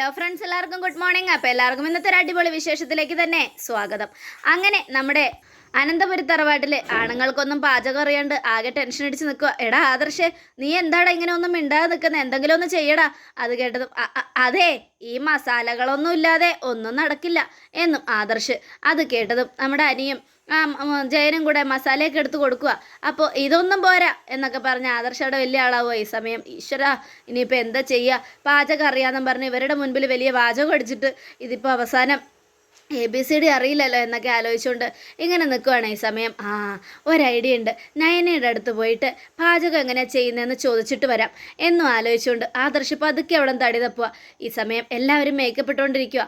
Hello friends എല്ലാവർക്കും good morning അപ്പോൾ എല്ലാവർക്കും ഇന്നത്തെ ഒരു അടിപൊളി വിശേഷത്തിലേക്ക് തന്നെ സ്വാഗതം. അങ്ങനെ നമ്മുടെ അനന്തപുരി തറവാട്ടിൽ ആണുങ്ങൾക്കൊന്നും പാചകം അറിയാണ്ട് ആകെ ടെൻഷൻ അടിച്ച് നിൽക്കുക എടാ ആദർശ് നീ എന്താടാ ഇങ്ങനെ ഒന്നും മിണ്ടാതെ നിൽക്കുന്നത് എന്തെങ്കിലും ഒന്ന് ചെയ്യടാ. അത് കേട്ടതും "അ- അ- അതെ ഈ മസാലകളൊന്നും ഇല്ലാതെ ഒന്നും നടക്കില്ല എന്നും ആദർശ് അത് കേട്ടതും നമ്മുടെ അനിയും ജയനും കൂടെ മസാലയൊക്കെ എടുത്ത് കൊടുക്കുക അപ്പോൾ ഇതൊന്നും പോരാ എന്നൊക്കെ പറഞ്ഞ് ആദർശയുടെ വലിയ ആളാവോ ഈ സമയം. ഈശ്വര ഇനിയിപ്പോൾ എന്താ ചെയ്യുക പാചകം അറിയാമെന്നും പറഞ്ഞ് ഇവരുടെ മുൻപിൽ വലിയ പാചകം അടിച്ചിട്ട് ഇതിപ്പോൾ അവസാനം എ ബി സി ഡി അറിയില്ലല്ലോ എന്നൊക്കെ ആലോചിച്ചുകൊണ്ട് ഇങ്ങനെ നിൽക്കുവാണ് ഈ സമയം. ആ ഒരു ഐഡിയ ഉണ്ട്. നയനയുടെ അടുത്ത് പോയിട്ട് പാചകം എങ്ങനെയാണ് ചെയ്യുന്നതെന്ന് ചോദിച്ചിട്ട് വരാം എന്നും ആലോചിച്ചുകൊണ്ട് ആദർശ് പതുക്കെ അവിടെ തടി തപ്പുക ഈ സമയം എല്ലാവരും മേക്കപ്പ് ഇട്ടുകൊണ്ടിരിക്കുക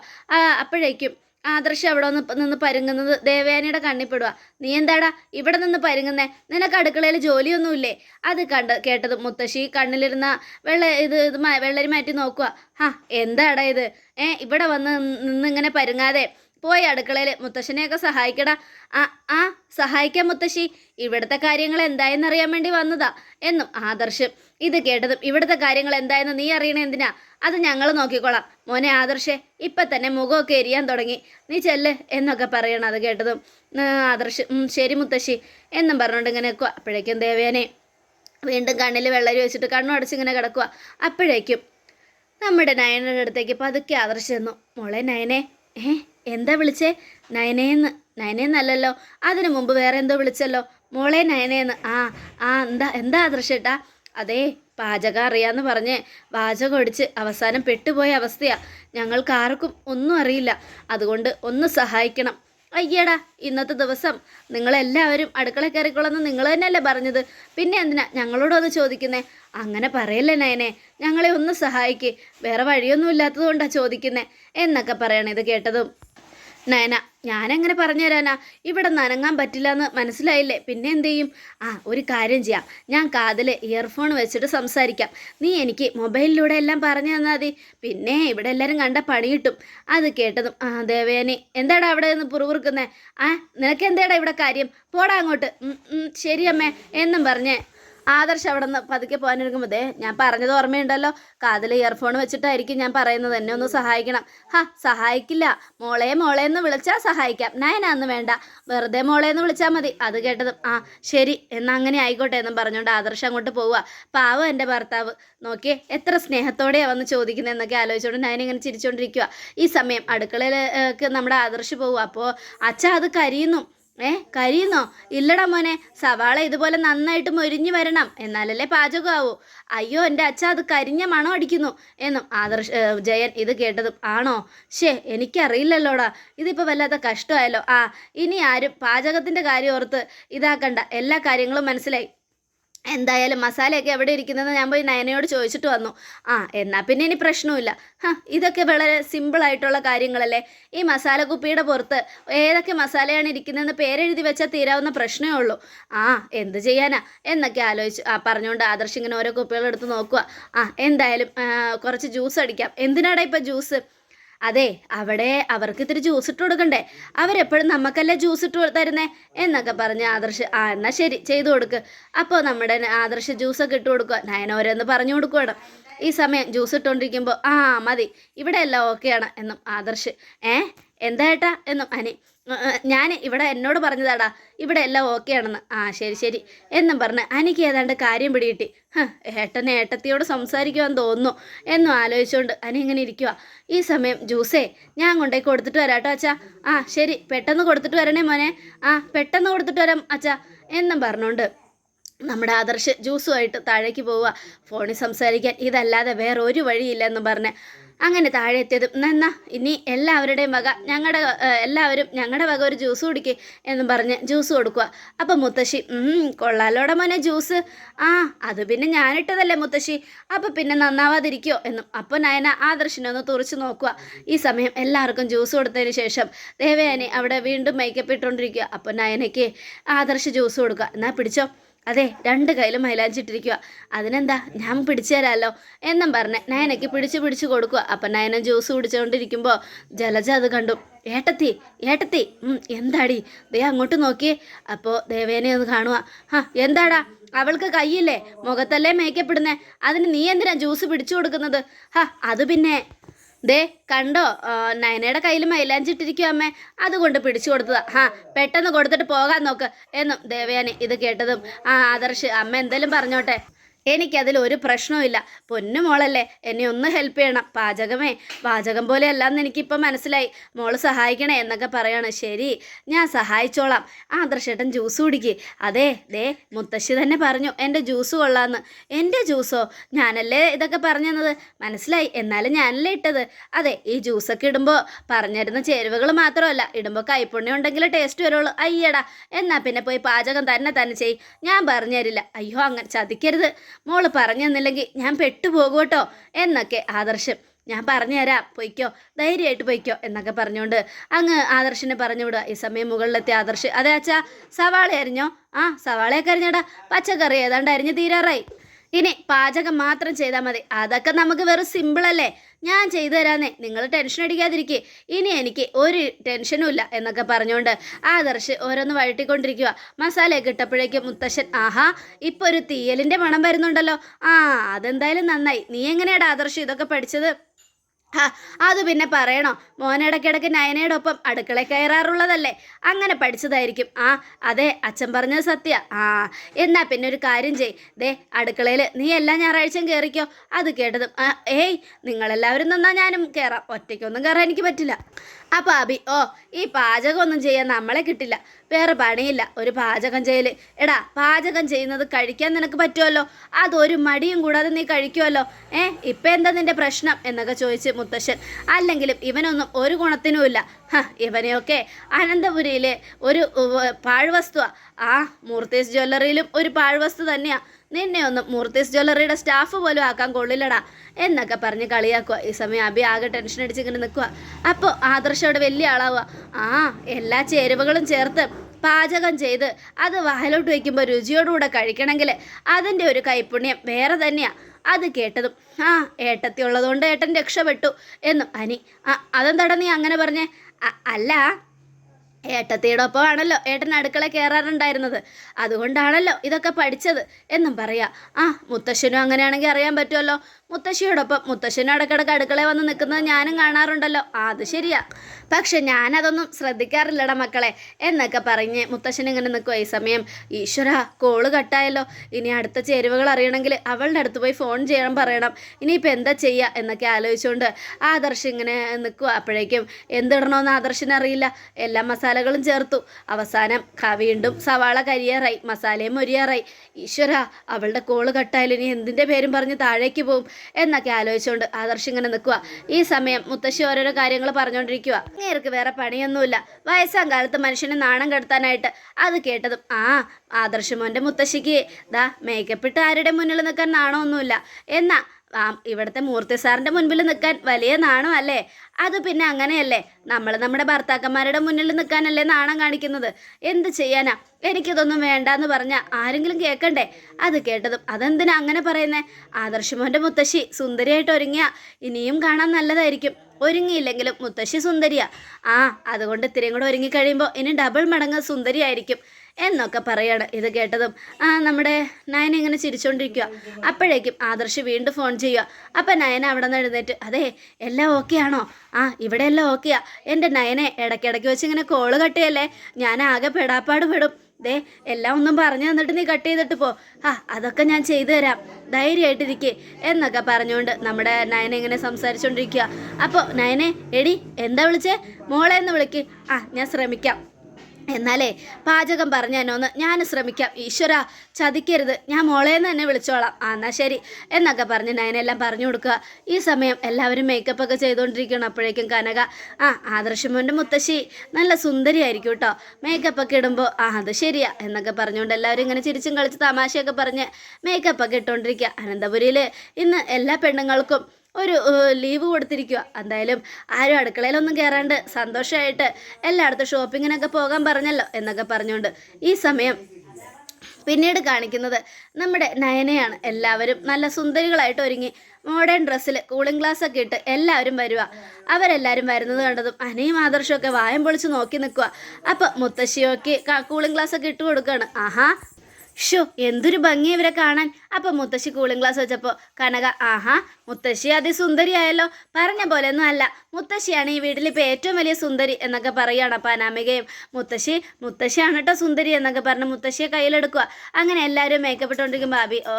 അപ്പോഴേക്കും ആദർശ് അവിടെ നിന്ന് നിന്ന് പരുങ്ങുന്നത് ദേവയാനിയുടെ കണ്ണിൽ പെടുക നീ എന്താടാ ഇവിടെ നിന്ന് പരുങ്ങുന്നേ? നിനക്ക് അടുക്കളയിൽ ജോലിയൊന്നുമില്ലേ? അത് കണ്ട് കേട്ടത് മുത്തശ്ശി കണ്ണിലിരുന്ന വെള്ള ഇത് ഇത് വെള്ളരി മാറ്റി നോക്കുക ഹാ എന്താടാ ഇത്? ഏ ഇവിടെ വന്ന് നിന്നിങ്ങനെ പരുങ്ങാതെ പോയി അടുക്കളയിൽ. മുത്തശ്ശനെയൊക്കെ സഹായിക്കടാ. ആ ആ സഹായിക്കാം മുത്തശ്ശി. ഇവിടുത്തെ കാര്യങ്ങൾ എന്തായെന്നറിയാൻ വേണ്ടി വന്നതാ എന്നും ആദർശ് ഇത് കേട്ടതും ഇവിടുത്തെ കാര്യങ്ങൾ എന്തായെന്ന് നീ അറിയണേ എന്തിനാ? അത് ഞങ്ങൾ നോക്കിക്കോളാം. മോനെ ആദർശേ ഇപ്പം തന്നെ മുഖമൊക്കെ എരിയാൻ തുടങ്ങി. നീ ചെല്ല് എന്നൊക്കെ പറയണം അത് കേട്ടതും. "ആ, ആദർശ് ശരി മുത്തശ്ശി എന്നും പറഞ്ഞുകൊണ്ട് ഇങ്ങനെ നിൽക്കുക അപ്പോഴേക്കും ദേവേനെ വീണ്ടും കണ്ണിൽ വെള്ളരി വെച്ചിട്ട് കണ്ണു ഇങ്ങനെ കിടക്കുക അപ്പോഴേക്കും നമ്മുടെ നയനയുടെ അടുത്തേക്ക് പതുക്കെ ആദർശ് ചെന്നു. മോളെ നയനെ ഏ എന്താ വിളിച്ചേ? നയനേന്ന് നയനേന്നല്ലല്ലോ. അതിനു മുമ്പ് വേറെ എന്തോ വിളിച്ചല്ലോ. മോളെ നയനേന്ന്. ആ ആ എന്താ എന്താ ആദർശേട്ടാ അതെ പാചകം അറിയാന്ന് പറഞ്ഞ് പാചകം ഒടിച്ച് അവസാനം പെട്ടുപോയ അവസ്ഥയാ. ഞങ്ങൾക്ക് ആർക്കും ഒന്നും അറിയില്ല. അതുകൊണ്ട് ഒന്ന് സഹായിക്കണം. അയ്യടാ ഇന്നത്തെ ദിവസം നിങ്ങളെല്ലാവരും അടുക്കള കയറിക്കൊള്ളുന്ന നിങ്ങൾ തന്നെയല്ലേ പറഞ്ഞത്. പിന്നെ എന്തിനാ ഞങ്ങളോട് ഒന്ന് ചോദിക്കുന്നേ? അങ്ങനെ പറയല്ലേ നയനെ. ഞങ്ങളെ ഒന്ന് സഹായിക്ക്. വേറെ വഴിയൊന്നും ഇല്ലാത്തത് കൊണ്ടാണ് ചോദിക്കുന്നേ. എന്നൊക്കെ പറയണേ ഇത് കേട്ടതും. നയന ഞാനെങ്ങനെ പറഞ്ഞു തരാനാ? ഇവിടെ നനങ്ങാൻ പറ്റില്ല എന്ന് മനസ്സിലായില്ലേ? പിന്നെ എന്ത് ചെയ്യും ആ ഒരു കാര്യം ചെയ്യാം. ഞാൻ കാതിൽ ഇയർഫോൺ വെച്ചിട്ട് സംസാരിക്കാം. നീ എനിക്ക് മൊബൈലിലൂടെ എല്ലാം പറഞ്ഞു തന്നാൽ മതി. പിന്നെ ഇവിടെ എല്ലാവരും കണ്ട പണി കിട്ടും. അത് കേട്ടതും ആ ദേവേനി എന്താടാ അവിടെ നിന്ന് പുറകുറുക്കുന്നേ? ആ നിനക്ക് എന്താടാ ഇവിടെ കാര്യം? പോടാ അങ്ങോട്ട്. ശരി അമ്മേ എന്നും പറഞ്ഞ് ആദർശ് അവിടെ നിന്ന് പതുക്കെ പോകാനിരിക്കുമ്പോൾ അതെ ഞാൻ പറഞ്ഞത് ഓർമ്മയുണ്ടല്ലോ. കാതിൽ ഇയർഫോൺ വെച്ചിട്ടായിരിക്കും ഞാൻ പറയുന്നത്. എന്നെ ഒന്ന് സഹായിക്കണം. ഹാ സഹായിക്കില്ല. മോളെ മോളെ എന്ന് വിളിച്ചാൽ സഹായിക്കാം. നയനാന്ന് വേണ്ട. വെറുതെ മോളെ എന്ന് വിളിച്ചാൽ മതി. അത് കേട്ടതും ആ ശരി എന്നാൽ അങ്ങനെ ആയിക്കോട്ടെ എന്നും പറഞ്ഞുകൊണ്ട് ആദർശ് അങ്ങോട്ട് പോവുക. പാവം എന്റെ ഭർത്താവ്. നോക്കിയേ എത്ര സ്നേഹത്തോടെയാണ് വന്ന് ചോദിക്കുന്നത് എന്നൊക്കെ ആലോചിച്ചുകൊണ്ട് നയൻ ഇങ്ങനെ ചിരിച്ചുകൊണ്ടിരിക്കുക ഈ സമയം അടുക്കളയിലേക്ക് നമ്മുടെ ആദർശ് പോവുക അപ്പോൾ അച്ഛ അത് കരിയുന്നു. ഏ കരിയുന്നോ? ഇല്ലടാ മോനെ സവാള ഇതുപോലെ നന്നായിട്ട് മൊരിഞ്ഞു വരണം. എന്നാലല്ലേ പാചകമാവൂ. അയ്യോ എന്റെ അച്ഛ അത് കരിഞ്ഞ മണം അടിക്കുന്നു. എന്നും ആദർശ് ജയൻ ഇത് കേട്ടതും ആണോ? ഷേ എനിക്കറിയില്ലല്ലോടാ. ഇതിപ്പോൾ വല്ലാത്ത കഷ്ടമായല്ലോ. ആ ഇനി ആരും പാചകത്തിന്റെ കാര്യം ഓർത്ത് ഇതാക്കണ്ട. എല്ലാ കാര്യങ്ങളും മനസ്സിലായി. എന്തായാലും മസാലയൊക്കെ എവിടെ ഇരിക്കുന്നതെന്ന് ഞാൻ പോയി നയനയോട് ചോദിച്ചിട്ട് വന്നു. ആ എന്നാൽ പിന്നെ ഇനി പ്രശ്നമില്ല ഇതൊക്കെ വളരെ സിമ്പിളായിട്ടുള്ള കാര്യങ്ങളല്ലേ? ഈ മസാല കുപ്പിയുടെ പുറത്ത് ഏതൊക്കെ മസാലയാണ് ഇരിക്കുന്നതെന്ന് പേരെഴുതി വെച്ചാൽ തീരാവുന്ന പ്രശ്നമേ ഉള്ളൂ. ആ എന്ത് ചെയ്യാനാ? എന്നൊക്കെ ആലോചിച്ചു ആ പറഞ്ഞുകൊണ്ട് ആദർശ് ഇങ്ങനെ ഓരോ കുപ്പികൾ എടുത്ത് നോക്കുക. ആ എന്തായാലും കുറച്ച് ജ്യൂസ് അടിക്കാം. എന്തിനാടാ ഇപ്പം ജ്യൂസ് അതെ അവിടെ അവർക്ക് ഇത്തിരി ജ്യൂസ് ഇട്ട് കൊടുക്കണ്ടേ. അവരെപ്പോഴും നമുക്കല്ലേ ജ്യൂസ് ഇട്ട് തരുന്നേ? എന്നൊക്കെ പറഞ്ഞ് ആദർശ് ആ എന്നാൽ ശരി ചെയ്തു കൊടുക്ക്. അപ്പോൾ നമ്മുടെ ആദർശ് ജ്യൂസൊക്കെ ഇട്ട് കൊടുക്കുക നയനോരെന്ന് പറഞ്ഞു കൊടുക്കുകയാണ് ഈ സമയം ജ്യൂസ് ഇട്ടുകൊണ്ടിരിക്കുമ്പോൾ ആ മതി ഇവിടെ എല്ലാം ഓക്കെയാണ് എന്നും ആദർശ് ഏ? എന്താ ഏട്ടാ എന്നും അനി ഞാൻ ഇവിടെ എന്നോട് പറഞ്ഞതാടാ ഇവിടെ എല്ലാം ഓക്കെ ആണെന്ന്. ആ ശരി ശരി. എന്നും പറഞ്ഞ് അനിക്ക് ഏതാണ്ട് കാര്യം പിടികിട്ടി. ഏട്ടനെ ഏട്ടത്തിയോട് സംസാരിക്കുവാൻ തോന്നുന്നു എന്നും ആലോചിച്ചുകൊണ്ട് അനി ഇങ്ങനെ ഇരിക്കുക ഈ സമയം ജ്യൂസേ ഞാൻ കൊണ്ടേക്ക് കൊടുത്തിട്ട് വരാട്ടോ അച്ഛാ. ആ ശരി പെട്ടെന്ന് കൊടുത്തിട്ട് വരണേ മോനെ. ആ പെട്ടെന്ന് കൊടുത്തിട്ട് വരാം അച്ഛാ. എന്നും പറഞ്ഞുകൊണ്ട് നമ്മുടെ ആദർശ് ജ്യൂസുമായിട്ട് താഴേക്ക് പോവുക ഫോണിൽ സംസാരിക്കാൻ ഇതല്ലാതെ വേറെ ഒരു വഴിയില്ല എന്ന് പറഞ്ഞ് അങ്ങനെ താഴെ എത്തിയതും. എന്നാ ഇനി എല്ലാവരുടെയും വക ഞങ്ങളുടെ എല്ലാവരും ഞങ്ങളുടെ വക ഒരു ജ്യൂസ് കുടിക്കേ എന്ന് പറഞ്ഞ് ജ്യൂസ് കൊടുക്കുക അപ്പം മുത്തശ്ശി "ഉം, കൊള്ളാലോടെ മോനെ ജ്യൂസ്. ആ അത് പിന്നെ ഞാനിട്ടതല്ലേ മുത്തശ്ശി. അപ്പം പിന്നെ നന്നാവാതിരിക്കോ എന്നും അപ്പോൾ നയന ആദർശിനെ ഒന്ന് തുറച്ച് നോക്കുക ഈ സമയം എല്ലാവർക്കും ജ്യൂസ് കൊടുത്തതിന് ശേഷം ദേവയാനി അവിടെ വീണ്ടും മേക്കപ്പ് ഇട്ടുകൊണ്ടിരിക്കുക അപ്പോൾ നയനയ്ക്ക് ആദർശ ജ്യൂസ് കൊടുക്കുക എന്നാൽ പിടിച്ചോ. അതെ രണ്ട് കയ്യിലും മൈലാഞ്ചിട്ടിരിക്കുക അതിനെന്താ ഞാൻ പിടിച്ചു തരാമല്ലോ എന്നും പറഞ്ഞ് നയനയ്ക്ക് പിടിച്ച് പിടിച്ച് കൊടുക്കുക അപ്പം നയന ജ്യൂസ് കുടിച്ചുകൊണ്ടിരിക്കുമ്പോൾ ജലജ അത് കണ്ടു. ഏട്ടത്തി ഏട്ടത്തി എന്താടി? ദേ അങ്ങോട്ട് നോക്കിയേ അപ്പോൾ ദേവേനെ ഒന്ന് കാണുക ആ എന്താടാ? അവൾക്ക് കയ്യില്ലേ? മുഖത്തല്ലേ മേക്കപ്പ് ഇടുന്നേ? അതിന് നീ എന്തിനാ ജ്യൂസ് പിടിച്ചു കൊടുക്കുന്നത്? ഹാ അത് പിന്നെ ദേ കണ്ടോ? ആ, നയനയുടെ കയ്യിൽ മൈലാഞ്ചി ഇട്ടിരിക്കും അമ്മേ. അതുകൊണ്ട് പിടിച്ചു കൊടുത്തതാ. ഹാ പെട്ടെന്ന് കൊടുത്തിട്ട് പോകാൻ നോക്ക്. എന്നും ദേവയാനി ഇത് കേട്ടതും ആ ആദർശ് അമ്മ എന്തേലും പറഞ്ഞോട്ടെ. എനിക്കതിൽ ഒരു പ്രശ്നവുമില്ല പൊന്നു മോളല്ലേ എന്നെ ഒന്ന് ഹെൽപ്പ് ചെയ്യണം. പാചകമേ പാചകം പോലെ അല്ലാന്ന് എനിക്കിപ്പോൾ മനസ്സിലായി. മോൾ സഹായിക്കണേ എന്നൊക്കെ പറയാണ്. ശരി ഞാൻ സഹായിച്ചോളാം. ആദർശേട്ടൻ ജ്യൂസ് കുടിക്ക്. അതെ ദേ മുത്തശ്ശി തന്നെ പറഞ്ഞു എന്റെ ജ്യൂസ് കൊള്ളാന്ന്. എന്റെ ജ്യൂസോ ഞാനല്ലേ ഇതൊക്കെ പറഞ്ഞു പറഞ്ഞത് മനസ്സിലായി എന്നാലും ഞാനല്ലേ ഇട്ടത്. അതെ ഈ ജ്യൂസൊക്കെ ഇടുമ്പോൾ പറഞ്ഞിരുന്ന ചേരുവകൾ മാത്രമല്ല. ഇടുമ്പോൾ കൈപ്പുണ്യം ഉണ്ടെങ്കിലേ ടേസ്റ്റ് വരുള്ളൂ. അയ്യടാ എന്നാൽ പിന്നെ പോയി പാചകം തന്നെ തന്നെ ചെയ്. ഞാൻ പറഞ്ഞു തരില്ല. അയ്യോ അങ്ങനെ ചതിക്കരുത്. മോൾ പറഞ്ഞു തന്നില്ലെങ്കിൽ ഞാൻ കേട്ടോ എന്നൊക്കെ ആദർശം. ഞാൻ പറഞ്ഞുതരാം. പൊയ്ക്കോ. ധൈര്യമായിട്ട് പൊയ്ക്കോ എന്നൊക്കെ പറഞ്ഞുകൊണ്ട് അങ്ങ് ആദർശിനെ പറഞ്ഞു വിടുക ഈ സമയം മുകളിലെത്തിയ ആദർശ് അതെ അച്ഛാ സവാള അരിഞ്ഞോ? ആ സവാളയൊക്കെ അരിഞ്ഞടാ. പച്ചക്കറി ഏതാണ്ട് അരിഞ്ഞ് തീരാറായി. ഇനി പാചകം മാത്രം ചെയ്താൽ മതി. അതൊക്കെ നമുക്ക് വെറും സിമ്പിളല്ലേ ഞാൻ ചെയ്തു തരാന്നേ. നിങ്ങൾ ടെൻഷൻ അടിക്കാതിരിക്കുക ഇനി എനിക്ക് ഒരു ടെൻഷനും ഇല്ല എന്നൊക്കെ പറഞ്ഞുകൊണ്ട് ആദർശ് ഓരോന്ന് വഴട്ടിക്കൊണ്ടിരിക്കുക മസാലയൊക്കെ ഇട്ടപ്പോഴേക്കും മുത്തശ്ശൻ ആഹാ ഇപ്പോൾ ഒരു തീയലിന്റെ മണം വരുന്നുണ്ടല്ലോ. ആ അതെന്തായാലും നന്നായി. നീ എങ്ങനെയാടാ ആദർശ് ഇതൊക്കെ പഠിച്ചത്? ആ അത് പിന്നെ പറയണോ? മോനിടയ്ക്കിടയ്ക്ക് നയനയുടെ ഒപ്പം അടുക്കള കയറാറുള്ളതല്ലേ? അങ്ങനെ പഠിച്ചതായിരിക്കും. ആ അതെ അച്ഛൻ പറഞ്ഞത് സത്യ. ആ എന്നാ പിന്നെ ഒരു കാര്യം ചെയ്. ദേ അടുക്കളയിൽ നീ എല്ലാ ഞായറാഴ്ചയും കയറിക്കോ അത് കേട്ടതും ഏയ് നിങ്ങളെല്ലാവരും നിന്നാ ഞാനും കയറാം ഒറ്റയ്ക്കൊന്നും കയറാൻ എനിക്ക് പറ്റില്ല. അപ്പോൾ അബി ഓ ഈ പാചകമൊന്നും ചെയ്യാൻ നമ്മളെ കിട്ടില്ല. വേറെ പണിയില്ല. ഒരു പാചകം ചെയ്യൽ എടാ പാചകം ചെയ്യുന്നത് കഴിക്കാൻ നിനക്ക് പറ്റുമല്ലോ അതൊരു മടിയും കൂടാതെ നീ കഴിക്കുമല്ലോ ഏ ഇപ്പം എന്താ നിന്റെ പ്രശ്നം? എന്നൊക്കെ ചോദിച്ച് മുത്തശ്ശൻ. അല്ലെങ്കിലും ഇവനൊന്നും ഒരു ഗുണത്തിനുമില്ല ഇവനെയൊക്കെ അനന്തപുരിയിലെ ഒരു പാഴ്വസ്തുവാ. ആ മൂർത്തീസ് ജ്വല്ലറിയിലും ഒരു പാഴ്വസ്തു തന്നെയാ. നിന്നെ ഒന്നും മൂർത്തിസ് ജ്വല്ലറിയുടെ സ്റ്റാഫ് പോലും ആക്കാൻ കൊള്ളില്ലടാ. എന്നൊക്കെ പറഞ്ഞ് കളിയാക്കുക ഈ സമയം അബി ആകെ ടെൻഷൻ അടിച്ച് ഇങ്ങനെ നിൽക്കുക അപ്പോൾ ആദർശോടെ വലിയ ആളാവുക ആ എല്ലാ ചേരുവകളും ചേർത്ത് പാചകം ചെയ്ത് അത് വായിലോട്ട് വയ്ക്കുമ്പോൾ രുചിയോടുകൂടെ കഴിക്കണമെങ്കിൽ അതിന്റെ ഒരു കൈപ്പുണ്യം വേറെ തന്നെയാണ് അത് കേട്ടതും ആ ഏട്ടത്തി ഉള്ളതുകൊണ്ട് ഏട്ടൻ രക്ഷപ്പെട്ടു എന്നും അനി ആ അതെന്താടാ നീ അങ്ങനെ പറഞ്ഞേ? അല്ല ഏട്ടത്തിയുടെ ഒപ്പമാണല്ലോ ഏട്ടൻ അടുക്കള കയറാറുണ്ടായിരുന്നത് അതുകൊണ്ടാണല്ലോ ഇതൊക്കെ പഠിച്ചത് എന്നും പറയാ. ആ മുത്തശ്ശനും അങ്ങനെയാണെങ്കിൽ അറിയാൻ പറ്റുമല്ലോ. മുത്തശ്ശിയോടൊപ്പം മുത്തശ്ശൻ ഇടക്കിടക്ക് അടുക്കളയിൽ വന്ന് നിൽക്കുന്നത് ഞാനും കാണാറുണ്ടല്ലോ. അത് ശരിയാ. പക്ഷെ ഞാനതൊന്നും ശ്രദ്ധിക്കാറില്ലട മക്കളെ. എന്നൊക്കെ പറഞ്ഞ് മുത്തശ്ശൻ ഇങ്ങനെ നിൽക്കുക ഈ സമയം ഈശ്വര കോൾ കട്ടായല്ലോ. ഇനി അടുത്ത ചേരുവകൾ അറിയണമെങ്കിൽ അവളുടെ അടുത്ത് പോയി ഫോൺ ചെയ്യണം പറയണം. ഇനിയിപ്പോൾ എന്താ ചെയ്യുക എന്നൊക്കെ ആലോചിച്ചുകൊണ്ട് ആദർശ് ഇങ്ങനെ നിൽക്കുക അപ്പോഴേക്കും എന്തിടണമെന്ന് ആദർശിന് അറിയില്ല. എല്ലാ മസാലകളും ചേർത്തു. അവസാനം വീണ്ടും സവാള കരിയാറായി. മസാലയും മൊരിയാറായി. ഈശ്വര അവളുടെ കോൾ കട്ടായാലും ഇനി എന്തിന്റെ പേരും പറഞ്ഞ് താഴേക്ക് പോകും എന്നൊക്കെ ആലോചിച്ചുകൊണ്ട് ആദർശ് ഇങ്ങനെ നിൽക്കുക ഈ സമയം മുത്തശ്ശി ഓരോരോ കാര്യങ്ങൾ പറഞ്ഞുകൊണ്ടിരിക്കുക അങ്ങേർക്ക് വേറെ പണിയൊന്നുമില്ല. വയസ്സാം കാലത്ത് മനുഷ്യനെ നാണം കെടുത്താനായിട്ട് അത് കേട്ടതും ആ ആദർശ് മോന്റെ മുത്തശ്ശിക്ക് ദാ മേക്കപ്പ് ഇട്ട് ആരുടെ മുന്നിൽ നിൽക്കാൻ നാണമൊന്നുമില്ല. എന്നാ ഇവിടുത്തെ മൂർത്തി സാറിന്റെ മുൻപിൽ നിൽക്കാൻ വലിയ നാണം അല്ലേ? അത് പിന്നെ അങ്ങനെയല്ലേ? നമ്മൾ നമ്മുടെ ഭർത്താക്കന്മാരുടെ മുന്നിൽ നിൽക്കാനല്ലേ നാണം കാണിക്കുന്നത്? എന്ത് ചെയ്യാനാ? എനിക്കിതൊന്നും വേണ്ടാന്ന് പറഞ്ഞാൽ ആരെങ്കിലും കേൾക്കണ്ടേ അത് കേട്ടതും അതെന്തിനാ അങ്ങനെ പറയുന്നേ? ആദർശമോന്റെ മുത്തശ്ശി സുന്ദരിയായിട്ട് ഒരുങ്ങിയ. ഇനിയും കാണാൻ നല്ലതായിരിക്കും. ഒരുങ്ങിയില്ലെങ്കിലും മുത്തശ്ശി സുന്ദരിയാ. ആ അതുകൊണ്ട് ഇത്തിരിയും കൂടെ ഒരുങ്ങിക്കഴിയുമ്പോൾ ഇനി ഡബിൾ മടങ്ങ് സുന്ദരിയായിരിക്കും. എന്നൊക്കെ പറയാണ് ഇത് കേട്ടതും. ആ നമ്മുടെ നയന ഇങ്ങനെ ചിരിച്ചുകൊണ്ടിരിക്കുക അപ്പോഴേക്കും ആദർശ് വീണ്ടും ഫോൺ ചെയ്യുക അപ്പം നയന അവിടെ നിന്ന് എഴുന്നേറ്റ് അതെ എല്ലാം ഓക്കെ ആണോ? ആ ഇവിടെ എല്ലാം ഓക്കെയാ എന്റെ നയനെ ഇടയ്ക്കിടയ്ക്ക് വെച്ച് ഇങ്ങനെ കോൾ കട്ടിയല്ലേ? ഞാൻ ആകെ പെടാപ്പാട് പെടും. ദേ എല്ലാം ഒന്നും പറഞ്ഞു തന്നിട്ട് നീ കട്ട് ചെയ്തിട്ട് പോ. ആ അതൊക്കെ ഞാൻ ചെയ്തു തരാം. ധൈര്യമായിട്ടിരിക്കേ. എന്നൊക്കെ പറഞ്ഞുകൊണ്ട് നമ്മുടെ നയനെ ഇങ്ങനെ സംസാരിച്ചുകൊണ്ടിരിക്കുക അപ്പോൾ നയനെ എടി എന്താ വിളിച്ചേ? മോളെ എന്ന് വിളിക്ക്. ആ ഞാൻ ശ്രമിക്കാം. എന്നാലേ പാചകം പറഞ്ഞു തന്നോന്ന് ഞാൻ ശ്രമിക്കാം. ഈശ്വര ചതിക്കരുത്. ഞാൻ മോളേന്ന് തന്നെ വിളിച്ചോളാം. ആ എന്നാ ശരി. എന്നൊക്കെ പറഞ്ഞ് നയനെല്ലാം പറഞ്ഞു കൊടുക്കുക. ഈ സമയം എല്ലാവരും മേക്കപ്പ് ഒക്കെ ചെയ്തുകൊണ്ടിരിക്കണം അപ്പോഴേക്കും കനക ആ ആദർശമോന്റെ മുത്തശ്ശി നല്ല സുന്ദരിയായിരിക്കും കേട്ടോ. മേക്കപ്പ് ഒക്കെ ഇടുമ്പോൾ ആ അത് ശരിയാ എന്നൊക്കെ പറഞ്ഞുകൊണ്ട് എല്ലാവരും ഇങ്ങനെ ചിരിച്ചും കളിച്ച് തമാശയൊക്കെ പറഞ്ഞ് മേക്കപ്പ് ഒക്കെ ഇട്ടുകൊണ്ടിരിക്കുക അനന്തപുരിയിൽ ഇന്ന് എല്ലാ പെണ്ണുങ്ങൾക്കും ഒരു ലീവ് കൊടുത്തിരിക്കുക എന്തായാലും ആരും അടുക്കളയിലൊന്നും കയറാണ്ട് സന്തോഷമായിട്ട് എല്ലായിടത്തും ഷോപ്പിങ്ങിനൊക്കെ പോകാൻ പറഞ്ഞല്ലോ എന്നൊക്കെ പറഞ്ഞുകൊണ്ട് ഈ സമയം പിന്നീട് കാണിക്കുന്നത് നമ്മുടെ നയനയാണ്. എല്ലാവരും നല്ല സുന്ദരികളായിട്ട് ഒരുങ്ങി മോഡേൺ ഡ്രസ്സിൽ കൂളിംഗ് ഗ്ലാസ് ഒക്കെ ഇട്ട് എല്ലാവരും വരുക അവരെല്ലാവരും വരുന്നത് കണ്ടതും അനയും ആദർശമൊക്കെ വായം പൊളിച്ച് നോക്കി നിൽക്കുക അപ്പോൾ മുത്തശ്ശിയൊക്കെ കൂളിംഗ് ഗ്ലാസ് ഒക്കെ ഇട്ട് കൊടുക്കുകയാണ് ആഹാ ഷോ എന്തൊരു ഭംഗി ഇവരെ കാണാൻ. അപ്പൊ മുത്തശ്ശി കൂളിംഗ് ഗ്ലാസ് വെച്ചപ്പോ കനക ആഹാ മുത്തശ്ശി അതിസുന്ദരിയായല്ലോ. പറഞ്ഞ പോലെ ഒന്നും അല്ല. മുത്തശ്ശിയാണ് ഈ വീട്ടിൽ ഇപ്പൊ ഏറ്റവും വലിയ സുന്ദരി എന്നൊക്കെ പറയുകയാണ് അപ്പൊ അനാമികയും. മുത്തശ്ശി മുത്തശ്ശിയാണ് കേട്ടോ സുന്ദരി എന്നൊക്കെ പറഞ്ഞ് മുത്തശ്ശിയെ കയ്യിലെടുക്കുക അങ്ങനെ എല്ലാവരും മേക്കപ്പ് ഇട്ടുകൊണ്ടിരിക്കും ഭാബി ഓ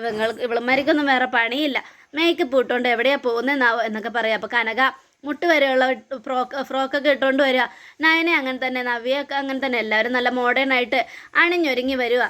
ഇവങ്ങൾ ഇവളന്മാർക്കൊന്നും വേറെ പണിയില്ല. മേക്കപ്പ് ഇട്ടുകൊണ്ട് എവിടെയാ പോകുന്നതെന്നാവോ എന്നൊക്കെ പറയാം. അപ്പൊ കനക മുട്ട് വരെയുള്ള ഫ്രോക്ക് ഫ്രോക്കൊക്കെ ഇട്ടുകൊണ്ട് വരിക. നയനെ അങ്ങനെ തന്നെ നവ്യൊക്കെ അങ്ങനെ തന്നെ. എല്ലാവരും നല്ല മോഡേൺ ആയിട്ട് അണിഞ്ഞൊരുങ്ങി വരിക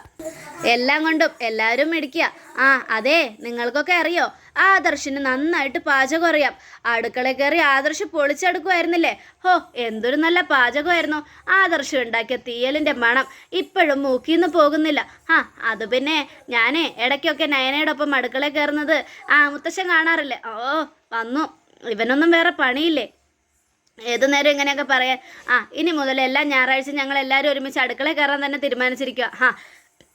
എല്ലാം കൊണ്ടും എല്ലാവരും മേടിക്കുക ആ അതെ നിങ്ങൾക്കൊക്കെ അറിയോ? ആദർശിന് നന്നായിട്ട് പാചകം അറിയാം. അടുക്കള കയറി ആദർശ് പൊളിച്ചെടുക്കുമായിരുന്നില്ലേ ഹോ എന്തൊരു നല്ല പാചകമായിരുന്നു. ആദർശം ഉണ്ടാക്കിയ തീയലിന്റെ മണം ഇപ്പോഴും മൂക്കിന്ന് പോകുന്നില്ല. ആ അത് പിന്നെ ഞാനേ ഇടയ്ക്കൊക്കെ നയനയോടൊപ്പം അടുക്കള കയറുന്നത് ആ മുത്തശ്ശൻ കാണാറില്ലേ? ഓ വന്നു. ഇവനൊന്നും വേറെ പണിയില്ലേ? ഏതു നേരം ഇങ്ങനെയൊക്കെ പറയാൻ? ആ ഇനി മുതൽ എല്ലാ ഞായറാഴ്ച ഞങ്ങൾ എല്ലാവരും ഒരുമിച്ച് അടുക്കളയിൽ കയറാൻ തന്നെ തീരുമാനിച്ചിരിക്കുക ആ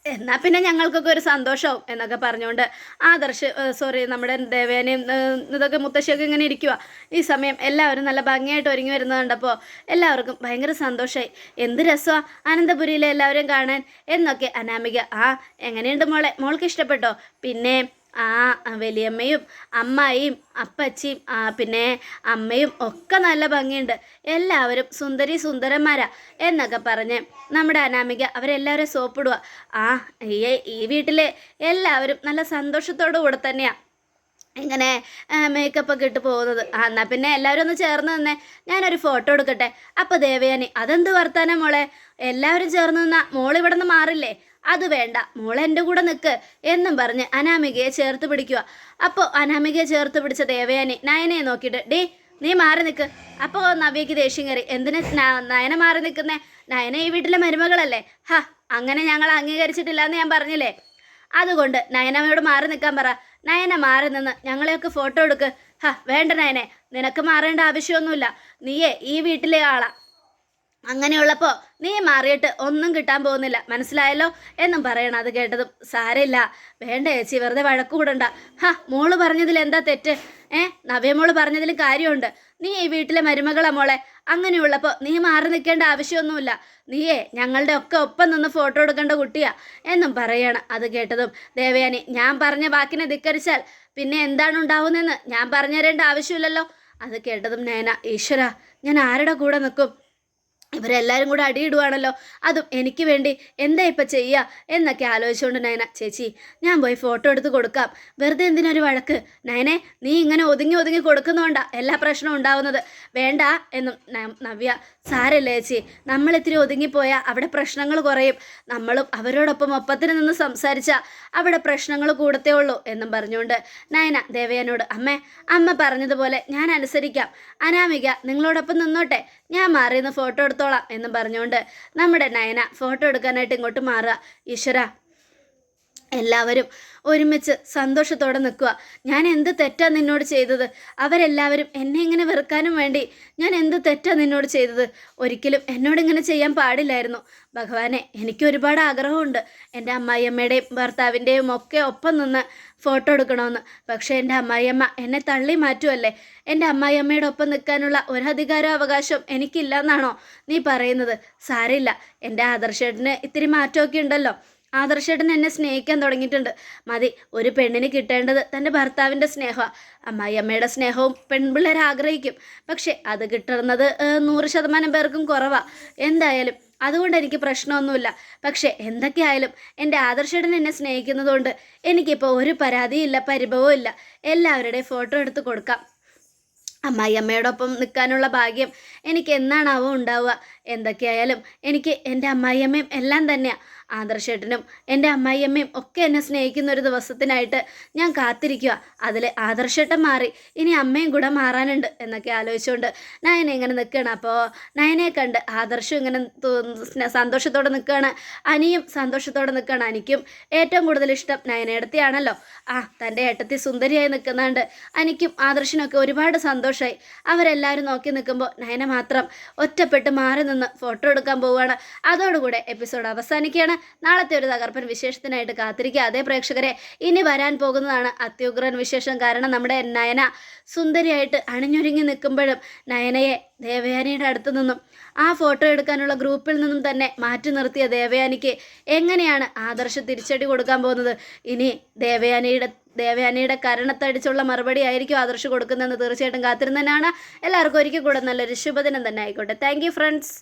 എന്നാൽ പിന്നെ ഞങ്ങൾക്കൊക്കെ ഒരു സന്തോഷവും എന്നൊക്കെ പറഞ്ഞുകൊണ്ട് ആദർശ് സോറി നമ്മുടെ ദേവേനയും ഇതൊക്കെ മുത്തശ്ശിയൊക്കെ ഇങ്ങനെ ഇരിക്കുക ഈ സമയം എല്ലാവരും നല്ല ഭംഗിയായിട്ട് ഒരുങ്ങി വരുന്നത് കണ്ടപ്പോൾ എല്ലാവർക്കും ഭയങ്കര സന്തോഷമായി എന്ത് രസമാണ് അനന്തപുരിയിലെ എല്ലാവരെയും കാണാൻ എന്നൊക്കെ അനാമിക ആ എങ്ങനെയുണ്ട് മോളെ? മോൾക്ക് ഇഷ്ടപ്പെട്ടോ? പിന്നെ ആ വലിയമ്മയും അമ്മായിയും അപ്പച്ചിയും പിന്നെ അമ്മയും ഒക്കെ നല്ല ഭംഗിയുണ്ട്. എല്ലാവരും സുന്ദരി സുന്ദരന്മാരാ എന്നൊക്കെ പറഞ്ഞ് നമ്മുടെ അനാമിക അവരെല്ലാവരും സോപ്പിടുക ആ ഈ ഈ വീട്ടിലെ എല്ലാവരും നല്ല സന്തോഷത്തോടു കൂടെ തന്നെയാണ് ഇങ്ങനെ മേക്കപ്പ് ഒക്കെ ഇട്ട് പോകുന്നത്. ആ എന്നാൽ പിന്നെ എല്ലാവരും ഒന്ന് ചേർന്ന് തന്നെ ഞാനൊരു ഫോട്ടോ എടുക്കട്ടെ. അപ്പോൾ ദേവയാനി അതെന്ത് വർത്താനം മോളെ? എല്ലാവരും ചേർന്ന് നിന്നാ മോളിവിടെ നിന്ന് മാറില്ലേ? അത് വേണ്ട മോൾ എന്റെ കൂടെ നിൽക്ക് എന്നും പറഞ്ഞ് അനാമികയെ ചേർത്ത് പിടിക്കുക. അപ്പോൾ അനാമികയെ ചേർത്ത് പിടിച്ച ദേവയാനി നയനയെ നോക്കിയിട്ട് ഡേ നീ മാറി നിൽക്ക് അപ്പോൾ നവ്യക്ക് ദേഷ്യം കയറി എന്തിന് നയന മാറി നിൽക്കുന്നേ നയന ഈ വീട്ടിലെ മരുമകളല്ലേ? ഹാ അങ്ങനെ ഞങ്ങൾ അംഗീകരിച്ചിട്ടില്ല എന്ന് ഞാൻ പറഞ്ഞില്ലേ? അതുകൊണ്ട് നയനമ്മയോട് മാറി നിൽക്കാൻ പറ. നയന മാറി നിന്ന് ഞങ്ങളെയൊക്കെ ഫോട്ടോ എടുക്ക്. ഹാ വേണ്ട നയനെ നിനക്ക് മാറേണ്ട ആവശ്യമൊന്നുമില്ല. നീയേ ഈ വീട്ടിലെ ആളാ. അങ്ങനെയുള്ളപ്പോൾ നീ മാറിയിട്ട് ഒന്നും കിട്ടാൻ പോകുന്നില്ല. മനസ്സിലായല്ലോ? എന്നും പറയണം. അത് കേട്ടതും സാരമില്ല. വേണ്ട ചേച്ചി വെറുതെ വഴക്ക് കൂടണ്ട ഹാ മോൾ പറഞ്ഞതിൽ എന്താ തെറ്റ്? ഏ നവ്യമോൾ പറഞ്ഞതിൽ കാര്യമുണ്ട്. നീ ഈ വീട്ടിലെ മരുമകളാ മോളെ. അങ്ങനെയുള്ളപ്പോൾ നീ മാറി നിൽക്കേണ്ട ആവശ്യമൊന്നുമില്ല. നീയേ ഞങ്ങളുടെ ഒക്കെ ഒപ്പം നിന്ന് ഫോട്ടോ എടുക്കേണ്ട കുട്ടിയാ. എന്നും പറയണം. അത് കേട്ടതും ദേവയാനി ഞാൻ പറഞ്ഞ വാക്കിനെ ധിക്കരിച്ചാൽ പിന്നെ എന്താണ് ഉണ്ടാവുന്നതെന്ന് ഞാൻ പറഞ്ഞു തരേണ്ട ആവശ്യമില്ലല്ലോ. അത് കേട്ടതും നയന ഈശ്വര ഞാൻ ആരുടെ കൂടെ നിൽക്കും? ഇവരെല്ലാവരും കൂടെ അടിയിടുവാണല്ലോ. അതും എനിക്ക് വേണ്ടി. എന്താ ഇപ്പം ചെയ്യുക എന്നൊക്കെ ആലോചിച്ചുകൊണ്ട് നയന ചേച്ചി ഞാൻ പോയി ഫോട്ടോ എടുത്ത് കൊടുക്കാം. വെറുതെ എന്തിനൊരു വഴക്ക്? നയനെ നീ ഇങ്ങനെ ഒതുങ്ങി ഒതുങ്ങി കൊടുക്കുന്നതുകൊണ്ടാ എല്ലാ പ്രശ്നവും ഉണ്ടാവുന്നത്. വേണ്ട എന്നും നവ്യ സാരല്ല ചേച്ചി. നമ്മളിത്തിരി ഒതുങ്ങിപ്പോയാൽ അവിടെ പ്രശ്നങ്ങൾ കുറയും. നമ്മളും അവരോടൊപ്പം ഒപ്പത്തിന് നിന്ന് സംസാരിച്ചാൽ അവിടെ പ്രശ്നങ്ങൾ കൂടത്തേ ഉള്ളൂ എന്നും പറഞ്ഞുകൊണ്ട് നയന ദേവയനോട് അമ്മേ അമ്മ പറഞ്ഞതുപോലെ ഞാൻ അനുസരിക്കാം. അനാമിക നിങ്ങളോടൊപ്പം നിന്നോട്ടെ. ഞാൻ മാറിയെന്ന് ഫോട്ടോ ഫോട്ടോ എടുത്തോളാം എന്നും പറഞ്ഞുകൊണ്ട് നമ്മുടെ നയന ഫോട്ടോ എടുക്കാനായിട്ട് ഇങ്ങോട്ട് മാറുക. ഈശ്വര എല്ലാവരും ഒരുമിച്ച് സന്തോഷത്തോടെ നിൽക്കുക. ഞാൻ എന്ത് തെറ്റാ നിന്നോട് ചെയ്തത്? അവരെല്ലാവരും എന്നെ ഇങ്ങനെ വെറുക്കാനും വേണ്ടി ഞാൻ എന്ത് തെറ്റാ നിന്നോട് ചെയ്തത്? ഒരിക്കലും എന്നോട് ഇങ്ങനെ ചെയ്യാൻ പാടില്ലായിരുന്നു. ഭഗവാനെ എനിക്ക് ഒരുപാട് ആഗ്രഹമുണ്ട്. എന്റെ അമ്മായിയമ്മയുടെയും ഭർത്താവിന്റെയും ഒക്കെ ഒപ്പം നിന്ന് ഫോട്ടോ എടുക്കണമെന്ന്. പക്ഷേ എന്റെ അമ്മായിയമ്മ എന്നെ തള്ളി മാറ്റുമല്ലേ എന്റെ അമ്മായിയമ്മയുടെ ഒപ്പം നിൽക്കാനുള്ള ഒരധികാര അവകാശം എനിക്കില്ല എന്നാണോ നീ പറയുന്നത്? സാരില്ല എന്റെ ആദർശേട്ടന് ഇത്തിരി മാറ്റമൊക്കെ ഉണ്ടല്ലോ. ആദർശേട്ടൻ എന്നെ സ്നേഹിക്കാൻ തുടങ്ങിയിട്ടുണ്ട്. മതി ഒരു പെണ്ണിന് കിട്ടേണ്ടത് തന്റെ ഭർത്താവിന്റെ സ്നേഹമാണ് അമ്മായിയമ്മയുടെ സ്നേഹവും പെൺപിള്ളേർ ആഗ്രഹിക്കും. പക്ഷേ അത് കിട്ടുന്നത് നൂറ് ശതമാനം പേർക്കും കുറവാണ് എന്തായാലും അതുകൊണ്ട് എനിക്ക് പ്രശ്നമൊന്നുമില്ല. പക്ഷേ എന്തൊക്കെയായാലും എന്റെ ആദർശേടൻ എന്നെ സ്നേഹിക്കുന്നതുകൊണ്ട് എനിക്കിപ്പോൾ ഒരു പരാതിയില്ല പരിഭവവും ഇല്ല. എല്ലാവരുടെയും ഫോട്ടോ എടുത്ത് കൊടുക്കാം. അമ്മായി അമ്മയോടൊപ്പം നിൽക്കാനുള്ള ഭാഗ്യം എനിക്ക് എന്നാണാവോ ഉണ്ടാവുക. എന്തൊക്കെയായാലും എനിക്ക് എന്റെ അമ്മായിയമ്മയും എല്ലാം തന്നെയാണ് ആദർശേട്ടനും എന്റെ അമ്മായിയമ്മയും ഒക്കെ എന്നെ സ്നേഹിക്കുന്ന ഒരു ദിവസത്തിനായിട്ട് ഞാൻ കാത്തിരിക്കുക അതിൽ ആദർശേട്ടൻ മാറി ഇനി അമ്മയും കൂടെ മാറാനുണ്ട് എന്നൊക്കെ ആലോചിച്ചുകൊണ്ട് നയന ഇങ്ങനെ നിൽക്കുകയാണ്. അപ്പോൾ നയനെ കണ്ട് ആദർശം ഇങ്ങനെ സന്തോഷത്തോടെ നിൽക്കുകയാണ്. അനിയും സന്തോഷത്തോടെ നിൽക്കുകയാണ്. അനിക്കും ഏറ്റവും കൂടുതൽ ഇഷ്ടം നയനേടത്തിയാണല്ലോ. ആ തന്റെ ഏട്ടത്തി സുന്ദരിയായി നിൽക്കുന്നുണ്ട്. അനിക്കും ആദർശനൊക്കെ ഒരുപാട് സന്തോഷമായി അവരെല്ലാവരും നോക്കി നിൽക്കുമ്പോൾ നയന മാത്രം ഒറ്റപ്പെട്ട് മാറി നിന്ന് ഫോട്ടോ എടുക്കാൻ പോവുകയാണ്. അതോടുകൂടെ എപ്പിസോഡ് അവസാനിക്കുകയാണ്. നാളത്തെ ഒരു തകർപ്പൻ വിശേഷത്തിനായിട്ട് കാത്തിരിക്കുക. അതേ പ്രേക്ഷകരെ ഇനി വരാൻ പോകുന്നതാണ് അത്യുഗ്രൻ വിശേഷം. കാരണം നമ്മുടെ നയന സുന്ദരിയായിട്ട് അണിഞ്ഞൊരുങ്ങി നിൽക്കുമ്പോഴും നയനയെ ദേവയാനിയുടെ അടുത്തു നിന്നും ആ ഫോട്ടോ എടുക്കാനുള്ള ഗ്രൂപ്പിൽ നിന്നും തന്നെ മാറ്റി നിർത്തിയ ദേവയാനിക്ക് എങ്ങനെയാണ് ആദർശ തിരിച്ചടി കൊടുക്കാൻ പോകുന്നത്? ഇനി ദേവയാനിയുടെ ദേവയാനിയുടെ കരണത്തടിച്ചുള്ള മറുപടി ആയിരിക്കും ആദർശ് കൊടുക്കുന്നതെന്ന് തീർച്ചയായിട്ടും കാത്തിരുന്നതിനാണ് എല്ലാവർക്കും ഒരിക്കൽ കൂടെ നല്ലൊരു ശുഭദിനം തന്നെ ആയിക്കോട്ടെ. Thank friends